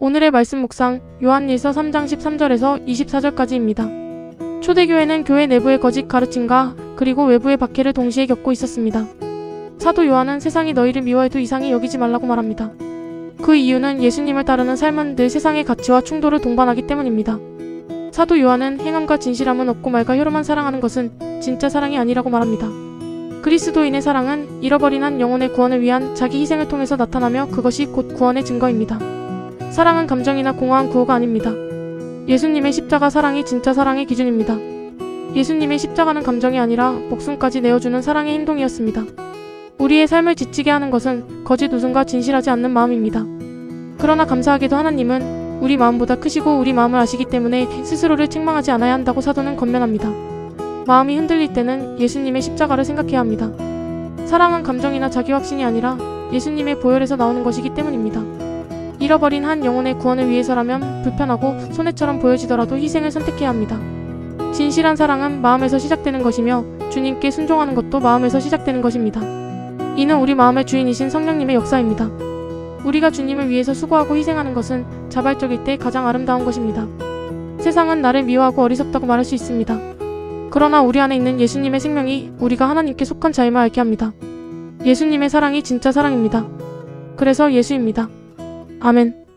오늘의 말씀 묵상 요한일서 3장 13절에서 24절까지입니다. 초대교회는 교회 내부의 거짓 가르침과 그리고 외부의 박해를 동시에 겪고 있었습니다. 사도 요한은 세상이 너희를 미워해도 이상히 여기지 말라고 말합니다. 그 이유는 예수님을 따르는 삶은 늘 세상의 가치와 충돌을 동반하기 때문입니다. 사도 요한은 행함과 진실함은 없고 말과 혈로만 사랑하는 것은 진짜 사랑이 아니라고 말합니다. 그리스도인의 사랑은 잃어버린 한 영혼의 구원을 위한 자기 희생을 통해서 나타나며 그것이 곧 구원의 증거입니다. 사랑은 감정이나 공허한 구호가 아닙니다. 예수님의 십자가 사랑이 진짜 사랑의 기준입니다. 예수님의 십자가는 감정이 아니라 목숨까지 내어주는 사랑의 행동이었습니다. 우리의 삶을 지치게 하는 것은 거짓 웃음과 진실하지 않는 마음입니다. 그러나 감사하게도 하나님은 우리 마음보다 크시고 우리 마음을 아시기 때문에 스스로를 책망하지 않아야 한다고 사도는 건면합니다. 마음이 흔들릴 때는 예수님의 십자가를 생각해야 합니다. 사랑은 감정이나 자기 확신이 아니라 예수님의 보혈에서 나오는 것이기 때문입니다. 잃어버린 한 영혼의 구원을 위해서라면 불편하고 손해처럼 보여지더라도 희생을 선택해야 합니다. 진실한 사랑은 마음에서 시작되는 것이며 주님께 순종하는 것도 마음에서 시작되는 것입니다. 이는 우리 마음의 주인이신 성령님의 역사입니다. 우리가 주님을 위해서 수고하고 희생하는 것은 자발적일 때 가장 아름다운 것입니다. 세상은 나를 미워하고 어리석다고 말할 수 있습니다. 그러나 우리 안에 있는 예수님의 생명이 우리가 하나님께 속한 자임을 알게 합니다. 예수님의 사랑이 진짜 사랑입니다. 그래서 예수입니다. 아멘.